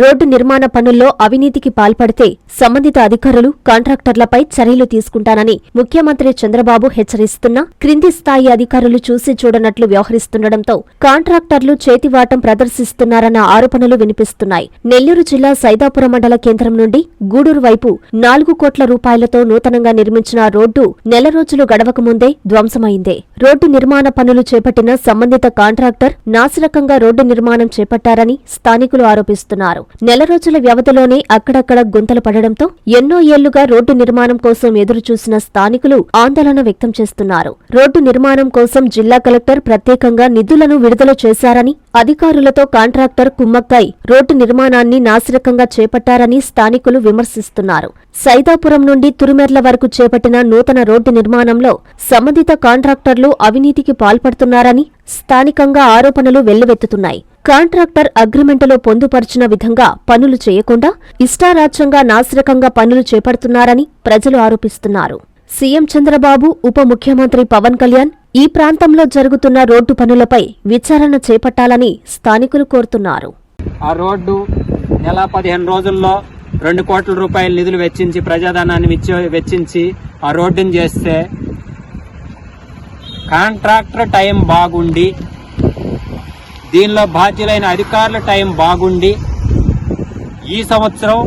Road నిర్మాణ పనుల్లో అవినీతికి పాల్పడితే సంబంధిత అధికారులు కాంట్రాక్టర్లపై చర్యలు తీసుకుంటానని ముఖ్యమంత్రి చంద్రబాబు హెచ్చరిస్తున్నా క్రింది స్థాయి అధికారులు చూసి చూడనట్లు వ్యవహరిస్తుండటంతో కాంట్రాక్టర్లు చేతివాటం ప్రదర్శిస్తున్నారన్న ఆరోపణలు వినిపిస్తున్నాయి. నెల్లూరు జిల్లా సైదాపురం మండల కేంద్రం నుండి గూడూరు వైపు నాలుగు కోట్ల రూపాయలతో నూతనంగా నిర్మించిన రోడ్డు నెల రోజులు గడవక ముందే ధ్వంసమైందే. రోడ్డు నిర్మాణ పనులు చేపట్టిన సంబంధిత కాంట్రాక్టర్ నాసిరకంగా రోడ్డు నిర్మాణం చేపట్టారని స్థానికులు ఆరోపిస్తున్నారు. నెల రోజుల వ్యవధిలోనే అక్కడక్కడ గుంతలు పడడంతో ఎన్నో ఏళ్ళుగా రోడ్డు నిర్మాణం కోసం ఎదురుచూసిన స్థానికులు ఆందోళన వ్యక్తం చేస్తున్నారు. రోడ్డు నిర్మాణం కోసం జిల్లా కలెక్టర్ ప్రత్యేకంగా నిధులను విడుదల చేశారని అధికారులతో కాంట్రాక్టర్ కుమ్మక్కై రోడ్డు నిర్మాణాన్ని నాసిరకంగా చేపట్టారని స్థానికులు విమర్శిస్తున్నారు. సైదాపురం నుండి తురుమెర్ల వరకు చేపట్టిన నూతన రోడ్డు నిర్మాణంలో సంబంధిత కాంట్రాక్టర్లు అవినీతికి పాల్పడుతున్నారని స్థానికంగా ఆరోపణలు వెల్లువెత్తుతున్నాయి. కాంట్రాక్టర్ అగ్రిమెంటులో పొందుపరిచిన విధంగా పనులు చేయకుండా ఇష్టారాజ్యంగా నాసిరకంగా పనులు చేపడుతున్నారని ప్రజలు ఆరోపిస్తున్నారు. సీఎం చంద్రబాబు ఉప ముఖ్యమంత్రి పవన్ కళ్యాణ్ ఈ ప్రాంతంలో జరుగుతున్న రోడ్డు పనులపై విచారణ చేపట్టాలని స్థానికులు కోరుతున్నారు. ఆ రోడ్డు నెల పదిహేను రోజుల్లో రెండు కోట్ల రూపాయల నిధులు వెచ్చించి ప్రజాధనాన్ని వెచ్చించి ఆ రోడ్డుని చేస్తే కాంట్రాక్టర్ టైం బాగుండి దీనిలో బాధ్యులైన అధికారుల టైం బాగుండి ఈ సంవత్సరం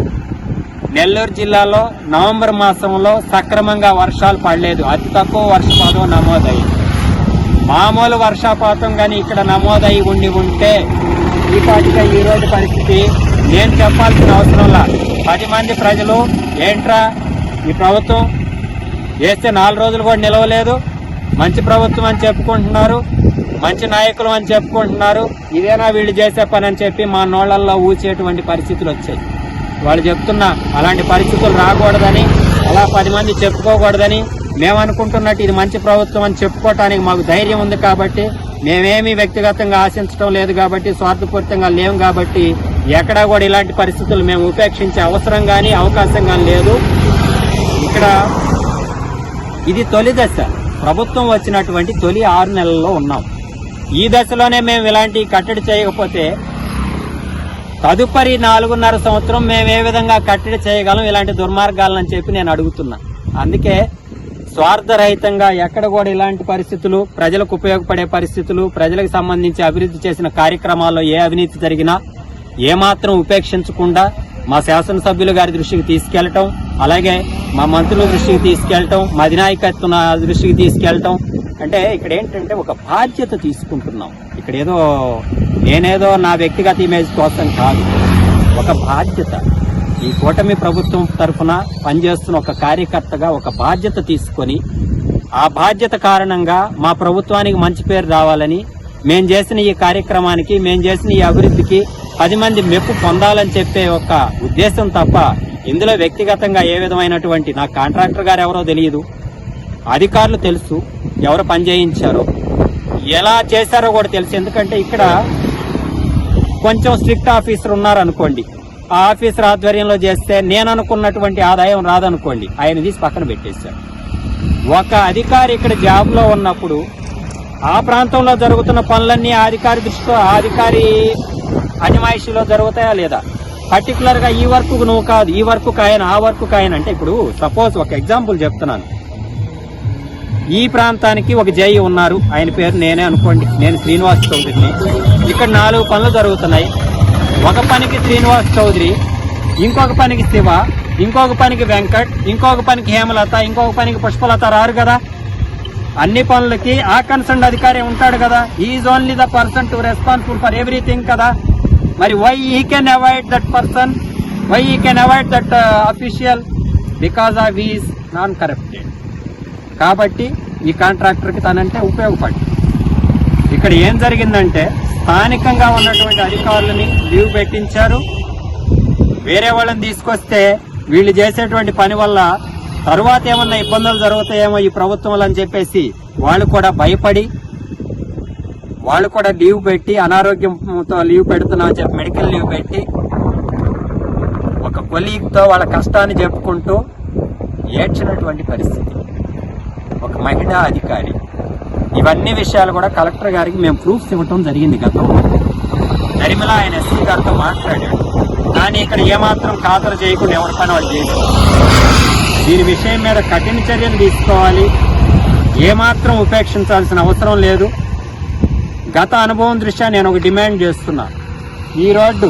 నెల్లూరు జిల్లాలో నవంబర్ మాసంలో సక్రమంగా వర్షాలు పడలేదు. అతి తక్కువ వర్షపాతం నమోదయ్యింది. మామూలు వర్షపాతం కానీ ఇక్కడ నమోదయ్యి ఉండి ఉంటే ఈ పాటిగా ఈ రోజు పరిస్థితి. నేను చెప్పాల్సిన అవసరంలా పది మంది ప్రజలు ఏంట్రా ఈ ప్రభుత్వం? వేస్తే నాలుగు రోజులు కూడా నిలవలేదు. మంచి ప్రభుత్వం అని చెప్పుకుంటున్నారు మంచి నాయకులు అని చెప్పుకుంటున్నారు. ఇదేనా వీళ్ళు చేసే పని అని చెప్పి మా నోళ్ళల్లో ఊచేటువంటి పరిస్థితులు వచ్చాయి. వాళ్ళు చెప్తున్నా అలాంటి పరిస్థితులు రాకూడదని అలా పది మంది చెప్పుకోకూడదని మేము అనుకుంటున్నట్టు ఇది మంచి ప్రభుత్వం అని చెప్పుకోవటానికి మాకు ధైర్యం ఉంది కాబట్టి మేమేమీ వ్యక్తిగతంగా ఆశించడం లేదు కాబట్టి స్వార్థపూరితంగా లేము కాబట్టి ఎక్కడా కూడా ఇలాంటి పరిస్థితులు మేము ఉపేక్షించే అవసరం కానీ అవకాశం కానీ లేదు. ఇక్కడ ఇది తొలి దశ. ప్రభుత్వం వచ్చినటువంటి తొలి ఆరు నెలల్లో ఉన్నాం. ఈ దశలోనే మేము ఇలాంటి కట్టడి చేయకపోతే తదుపరి నాలుగున్నర సంవత్సరం మేము ఏ విధంగా కట్టడి చేయగలం ఇలాంటి దుర్మార్గాలని చెప్పి నేను అడుగుతున్నా. అందుకే స్వార్థరహితంగా ఎక్కడ కూడా ఇలాంటి పరిస్థితులు ప్రజలకు ఉపయోగపడే పరిస్థితులు ప్రజలకు సంబంధించి అభివృద్ధి చేసిన కార్యక్రమాల్లో ఏ అవినీతి జరిగినా ఏమాత్రం ఉపేక్షించకుండా మా శాసనసభ్యులు గారి దృష్టికి తీసుకెళ్ళటం అలాగే మా మంత్రుల దృష్టికి తీసుకెళ్ళటం మా అధినాయకత్వం దృష్టికి తీసుకెళ్ళటం. అంటే ఇక్కడ ఏంటంటే ఒక బాధ్యత తీసుకుంటున్నాం. ఇక్కడ ఏదో నేనేదో నా వ్యక్తిగత ఇమేజ్ కోసం కాదు. ఒక బాధ్యత. ఈ కూటమి ప్రభుత్వం తరఫున పనిచేస్తున్న ఒక కార్యకర్తగా ఒక బాధ్యత తీసుకొని ఆ బాధ్యత కారణంగా మా ప్రభుత్వానికి మంచి పేరు రావాలని మేము చేసిన ఈ కార్యక్రమానికి మేము చేసిన ఈ అభివృద్ధికి పది మంది మెప్పు పొందాలని చెప్పే ఒక ఉద్దేశం తప్ప ఇందులో వ్యక్తిగతంగా ఏ విధమైనటువంటి నా కాంట్రాక్టర్ గారు ఎవరో తెలియదు. అధికారులు తెలుసు ఎవరు పని చేయించారో. ఎలా చేశారో కూడా తెలుసు. ఎందుకంటే ఇక్కడ కొంచెం స్ట్రిక్ట్ ఆఫీసర్ ఉన్నారనుకోండి. ఆ ఆఫీసర్ ఆధ్వర్యంలో చేస్తే నేను అనుకున్నటువంటి ఆదాయం రాదనుకోండి. ఆయన తీసి పక్కన పెట్టేశారు. ఒక అధికారి ఇక్కడ జాబ్లో ఉన్నప్పుడు ఆ ప్రాంతంలో జరుగుతున్న పనులన్నీ ఆ అధికారి దృష్టిలో ఆ అధికారి అజమాయిషిలో జరుగుతాయా లేదా? పర్టికులర్గా ఈ వర్క్ నువ్వు కాదు ఈ వర్క్ కాయన ఆ వర్క్ కాయన అంటే ఇప్పుడు సపోజ్ ఒక ఎగ్జాంపుల్ చెప్తున్నాను. ఈ ప్రాంతానికి ఒక జై ఉన్నారు ఆయన పేరు నేనే అనుకోండి నేను శ్రీనివాస్ చౌదరిని. ఇక్కడ నాలుగు పనులు జరుగుతున్నాయి. ఒక పనికి శ్రీనివాస్ చౌదరి ఇంకొక పనికి శివ ఇంకొక పనికి వెంకట్ ఇంకొక పనికి హేమలత ఇంకొక పనికి పుష్పలత రారు కదా. అన్ని పనులకి ఆ కన్సర్న్ అధికారి ఉంటాడు కదా. Is only the person to responsible for everything కదా. మరి why he can avoid that person why he can avoid that official because of is non corrupted కాబట్టి ఈ కాంట్రాక్టర్కి తనంటే ఉపయోగపడి ఇక్కడ ఏం జరిగిందంటే స్థానికంగా ఉన్నటువంటి అధికారులని లీవ్ పెట్టించారు. వేరే వాళ్ళని తీసుకొస్తే వీళ్ళు చేసేటువంటి పని వల్ల తరువాత ఏమన్నా ఇబ్బందులు జరుగుతాయేమో ఈ ప్రభుత్వం అని చెప్పేసి వాళ్ళు కూడా భయపడి వాళ్ళు కూడా లీవ్ పెట్టి అనారోగ్యంతో లీవ్ పెడుతున్నామని చెప్పి మెడికల్ లీవ్ పెట్టి ఒక కొలీగ్తో వాళ్ళ కష్టాన్ని చెప్పుకుంటూ ఏడ్చినటువంటి పరిస్థితి. ఒక మహిళా అధికారి. ఇవన్నీ విషయాలు కూడా కలెక్టర్ గారికి మేము ప్రూఫ్స్ ఇవ్వటం జరిగింది గతంలో నరిమల ఆయన ఎస్సీ గారితో మాట్లాడాడు. కానీ ఇక్కడ ఏమాత్రం ఖాతరు చేయకుండా ఎవరి పని వాళ్ళు చేయలేదు. దీని విషయం మీద కఠిన చర్యలు తీసుకోవాలి. ఏమాత్రం ఉపేక్షించాల్సిన అవసరం లేదు. గత అనుభవం దృష్ట్యా నేను ఒక డిమాండ్ చేస్తున్నా. ఈ రోడ్డు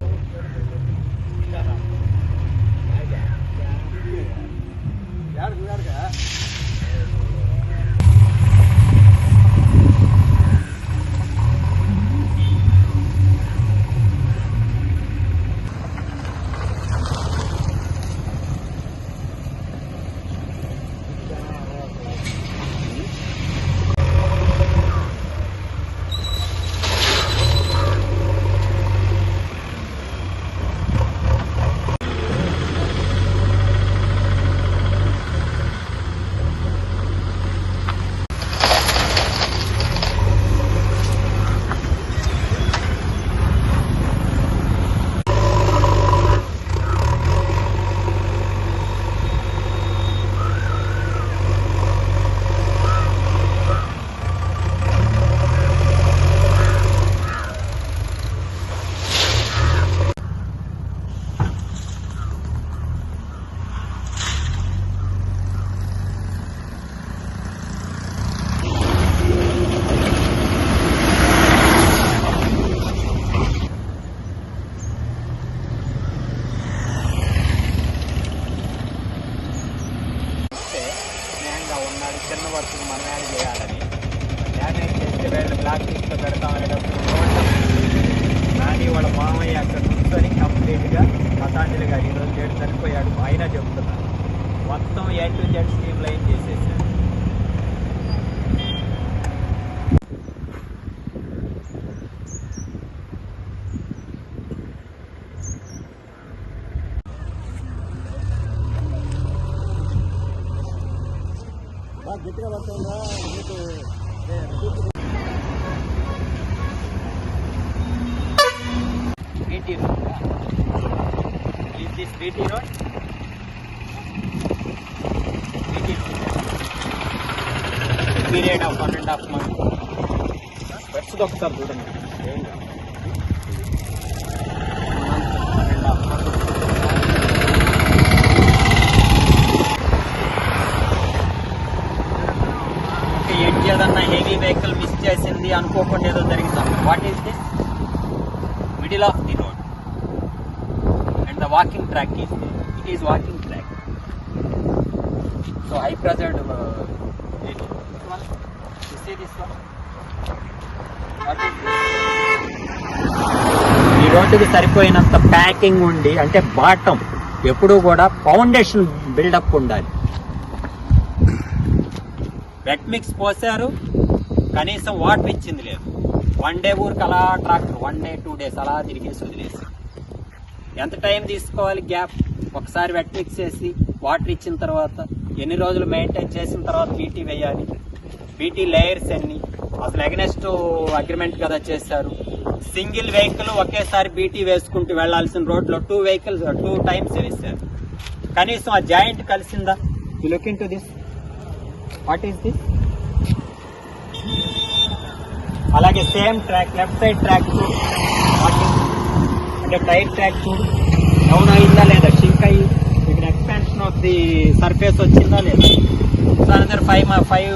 స్నేహంగా ఉన్నాడు చిన్న వర్క్ మనం యాడ్ చేయాలని డ్యామేజ్ చేస్తే వీళ్ళు బ్లాక్ లిస్ట్లో పెడతామనేటప్పుడు నాని వాళ్ళ మామయ్య అక్కడ కూర్చొని కంప్లీట్గా పతాంజలి గారు ఈరోజు చేడు చనిపోయాడు ఆయన చెప్తున్నారు మొత్తం టు జెడ్ స్ట్రీమ్ లైన్ చేసేసారు BT road is road period of one and half month ప్రస్తుతం ఒకసారి చూడండి ఏం కాదు. One and half month. Okay edge ఏదన్నా హెవీ వెహికల్ మిస్ చేసింది అనుకోకుండా ఏదో జరిగిందా what is this middle of the road and the walking track is it is walking track so high pressured ఈ రోడ్డుకి సరిపోయినంత ప్యాకింగ్ ఉండి అంటే బాటం ఎప్పుడూ కూడా ఫౌండేషన్ బిల్డప్ ఉండాలి. వెట్ మిక్స్ పోసారు కనీసం వాటర్ ఇచ్చింది లేదు. వన్ డే ఊరికి అలా tractor one day two days అలా తిరిగేసి వదిలేసి. ఎంత టైం తీసుకోవాలి గ్యాప్? ఒకసారి వెట్ మిక్స్ చేసి వాటర్ ఇచ్చిన తర్వాత ఎన్ని రోజులు మెయింటైన్ చేసిన తర్వాత బీటీ వేయాలి? బీటీ లేయర్స్ అన్ని. అసలు అగెనెస్ట్ అగ్రిమెంట్ కదా చేశారు. సింగిల్ వెహికల్ ఒకేసారి బీటీ వేసుకుంటూ వెళ్ళాల్సిన రోడ్లో టూ వెహికల్స్ టూ టైమ్స్ వేశారు. కనీసం ఆ joint కలిసిందా? You look into this what is this అలాగే same track left side track చూడు. అంటే టైర్ ట్రాక్ చూడు. డౌన్ అయిందా లేదా? షింక్ అయ్యి ఇక్కడ ఎక్స్పాన్షన్ ఆఫ్ ది సర్ఫేస్ వచ్చిందా లేదా? సో అనదర్ ఫైవ్ ఫైవ్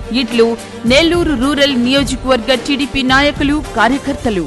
ఇట్లు నెల్లూరు రూరల్ నియోజకవర్గ టీడీపీ నాయకులు కార్యకర్తలు.